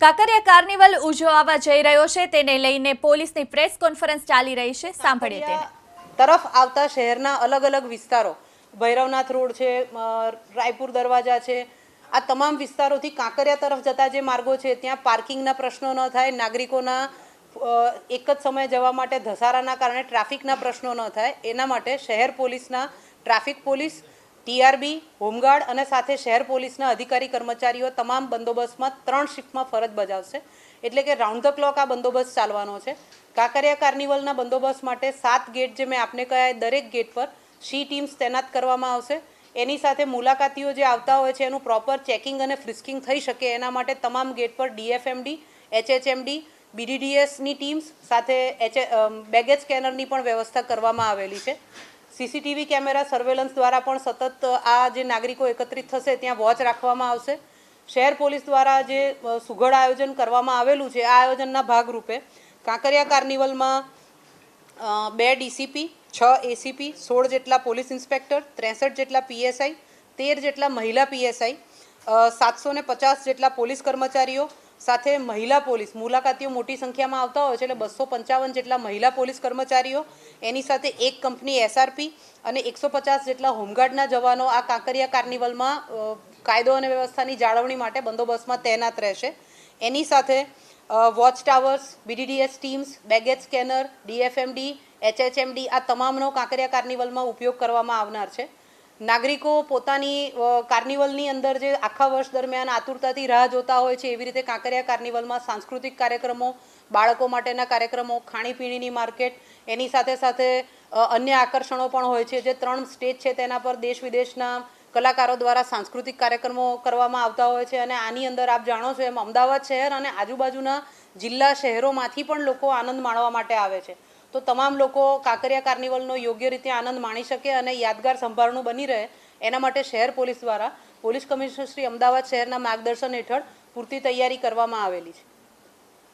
Kankaria carnival ઉજવવા જઈ રહ્યો છે. તેને લઈને પોલીસની પ્રેસ કોન્ફરન્સ ચાલી રહી છે. સાંભળીએ તેને. તરફ આવતા શહેરના અલગ અલગ વિસ્તારો, ભૈરવનાથ રોડ છે રાયપુર દરવાજા છે, આ તમામ વિસ્તારોથી કાંકરિયા તરફ જતા જે માર્ગો છે, ત્યાં પાર્કિંગના પ્રશ્નો ન થાય, નાગરિકોના એક જ સમયે જવા માટે ધસારાના કારણે ટ્રાફિકના પ્રશ્નો ન થાય, એના માટે શહેર પોલીસના, ટ્રાફિક પોલીસ ટીઆરબી, હોમગાર્ડ અને સાથે શહેર પોલીસના અધિકારી કર્મચારીઓ તમામ બંદોબસ્તમાં ત્રણ શિફ્ટમાં ફરજ બજાવશે. એટલે કે રાઉન્ડ ધ ક્લોક આ બંદોબસ્ત ચાલવાનો છે. કાંકરિયા કાર્નિવલના બંદોબસ્ત માટે સાત ગેટ જે મેં આપને કહ્યા દરેક ગેટ પર સી ટીમ્સ તૈનાત કરવામાં આવશે. એની સાથે મુલાકાતીઓ જે આવતા હોય છે, એનું પ્રોપર ચેકિંગ અને ફ્રિસ્કિંગ થઈ શકે એના માટે તમામ ગેટ પર D F M D H H M D બીડીડીએસની teams સાથે એચ બેગેજ સ્કેનરની પણ વ્યવસ્થા કરવામાં આવેલી છે. સીસીટીવી કેમેરા સર્વેલન્સ દ્વારા પણ સતત આ જે નાગરિકો એકત્રિત થશે, ત્યાં વોચ રાખવામાં આવશે. શહેર પોલીસ દ્વારા જે સુઘડ આયોજન કરવામાં આવેલું છે, આ આયોજનના ભાગરૂપે કાંકરિયા કાર્નિવલમાં બે ડીસીપી, છ એસીપી, સોળ જેટલા પોલીસ ઇન્સ્પેક્ટર, ત્રેસઠ જેટલા પીએસઆઈ, તેર જેટલા મહિલા પીએસઆઈ સાતસો ને પચાસ જેટલા પોલીસ કર્મચારીઓ સાથે મહિલા પોલીસ. મુલાકાતીઓ મોટી સંખ્યામાં આવતા હોય છે એટલે બસો પંચાવન જેટલા મહિલા પોલીસ કર્મચારીઓ, એની સાથે એક કંપની એસઆરપી અને એકસો પચાસ જેટલા હોમગાર્ડના જવાનો આ કાંકરિયા કાર્નિવલમાં કાયદો અને વ્યવસ્થાની જાળવણી માટે બંદોબસ્તમાં તૈનાત રહેશે. એની સાથે watch towers BDDS teams baggage scanner DFMD HHMD આ તમામનો કાંકરિયા કાર્નિવલમાં ઉપયોગ કરવામાં આવનાર છે. નાગરિકો પોતાની કાર્નિવલની અંદર જે આખા વર્ષ દરમિયાન આતુરતાથી રાહ જોતા હોય છે, એવી રીતે કાંકરિયા કાર્નિવલમાં સાંસ્કૃતિક કાર્યક્રમો, બાળકો માટેના કાર્યક્રમો, ખાણીપીણીની માર્કેટ, એની સાથે સાથે અન્ય આકર્ષણો પણ હોય છે. જે ત્રણ સ્ટેજ છે તેના પર દેશ વિદેશના કલાકારો દ્વારા સાંસ્કૃતિક કાર્યક્રમો કરવામાં આવતા હોય છે. અને આની અંદર આપ જાણો છો એમ અમદાવાદ શહેર અને આજુબાજુના જિલ્લા શહેરોમાંથી પણ લોકો આનંદ માણવા માટે આવે છે. તો તમામ લોકો કાંકરિયા કાર્નિવલનો યોગ્ય રીતે આનંદ માણી શકે અને યાદગાર સંભાળનું બની રહે એના માટે શહેર પોલીસ દ્વારા પોલીસ કમિશનર શ્રી અમદાવાદ શહેરના માર્ગદર્શન હેઠળ પૂરતી તૈયારી કરવામાં આવેલી છે.